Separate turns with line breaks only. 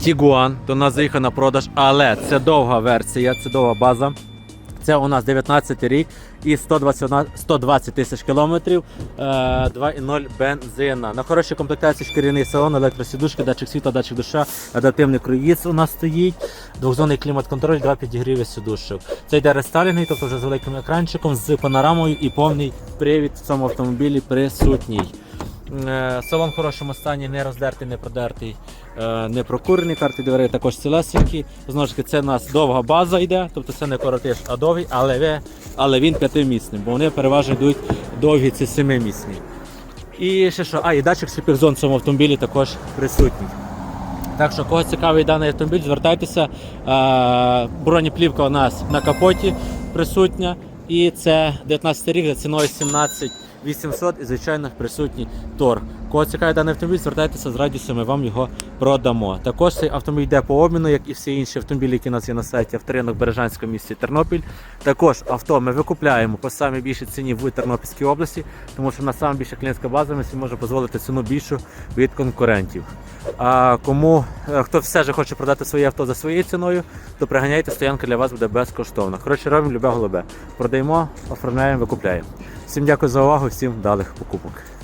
Tiguan до нас заїхав на продаж, але це довга версія, це довга база. Це у нас 19 рік і 121 120 тисяч кілометрів, е, 2,0 бензина. На хорошій комплектації шкіряний салон, електросідушки, датчик світла, датчик душа, адаптивний круїз у нас стоїть, двохзонний клімат-контроль, два підігріви сідушок. Це йде рестайлінг, тобто вже з великим екранчиком, з панорамою і повний привід в цьому автомобілі присутній. Е, Салон в хорошому стані, не роздертий, не продертий, е, не прокурений, карти дверей також цілесенькі. Знову ж таки, це у нас довга база йде, тобто це не коротиш, а довгий, але, але він п'ятимісний, бо вони переважно йдуть довгі, це семимісні. І ще що, а, і датчик сліпих в цьому автомобілі також присутній. Так що, кого цікавий даний автомобіль, звертайтеся. Е, Бронеплівка у нас на капоті присутня. І це 19 рік за ціною 17 800 і звичайно присутній тор. Кого цікавий даний автомобіль, звертайтеся з радістю, ми вам його продамо. Також цей автомобіль йде по обміну, як і всі інші автомобілі, які у нас є на сайті авторинок Бережанського місті Тернопіль. Також авто ми викупляємо по самій більшій ціні в Тернопільській області, тому що в нас саме більша клієнтська база, ми можемо дозволити ціну більшу від конкурентів. А кому е, хто все ж хоче продати своє авто за своєю ціною, то приганяйте, стоянка для вас буде безкоштовна. Коротше, робимо любе голубе. Продаємо, оформляємо, викупляємо. Всім дякую за увагу, всім вдалих покупок.